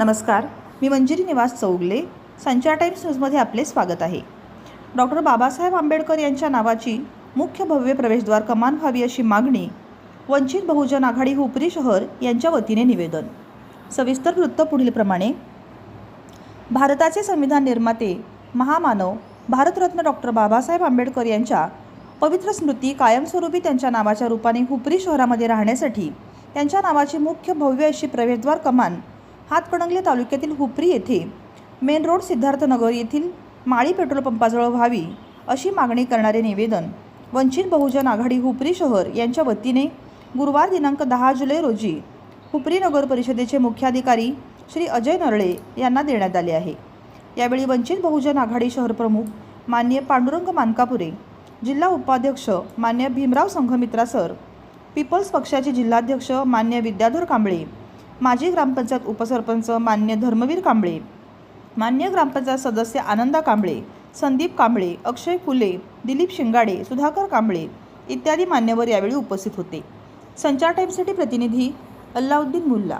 नमस्कार मी मंजिरी निवास चौगले संचार टाइम्स न्यूजमध्ये आपले स्वागत आहे. डॉक्टर बाबासाहेब आंबेडकर यांच्या नावाची मुख्य भव्य प्रवेशद्वार कमान व्हावी अशी मागणी वंचित बहुजन आघाडी हुपरी शहर यांच्या वतीने निवेदन. सविस्तर वृत्त पुढीलप्रमाणे. भारताचे संविधान निर्माते महामानव भारतरत्न डॉक्टर बाबासाहेब आंबेडकर यांच्या पवित्र स्मृती कायमस्वरूपी त्यांच्या नावाच्या रूपाने हुपरी शहरामध्ये राहण्यासाठी त्यांच्या नावाची मुख्य भव्य अशी प्रवेशद्वार कमान हातकणंगले तालुक्यातील हुपरी येथे मेन रोड सिद्धार्थनगर येथील माळी पेट्रोल पंपाजवळ व्हावी अशी मागणी करणारे निवेदन वंचित बहुजन आघाडी हुपरी शहर यांच्या वतीने गुरुवार दिनांक दहा जुलै रोजी हुपरी नगर परिषदेचे मुख्याधिकारी श्री अजय नरळे यांना देण्यात आले आहे. यावेळी वंचित बहुजन आघाडी शहर प्रमुख मान्य पांडुरंग मानकापुरे जिल्हा उपाध्यक्ष मान्य भीमराव संघमित्रा सर पीपल्स पक्षाचे जिल्हाध्यक्ष मान्य विद्याधर कांबळे माजी ग्रामपंचायत उपसरपंच मान्य धर्मवीर कांबळे मान्य ग्रामपंचायत सदस्य आनंदा कांबळे संदीप कांबळे अक्षय फुले दिलीप शिंगाडे सुधाकर कांबळे इत्यादी मान्यवर यावेळी उपस्थित होते. संचार टाईमसाठी प्रतिनिधी अल्लाउद्दीन मुल्ला.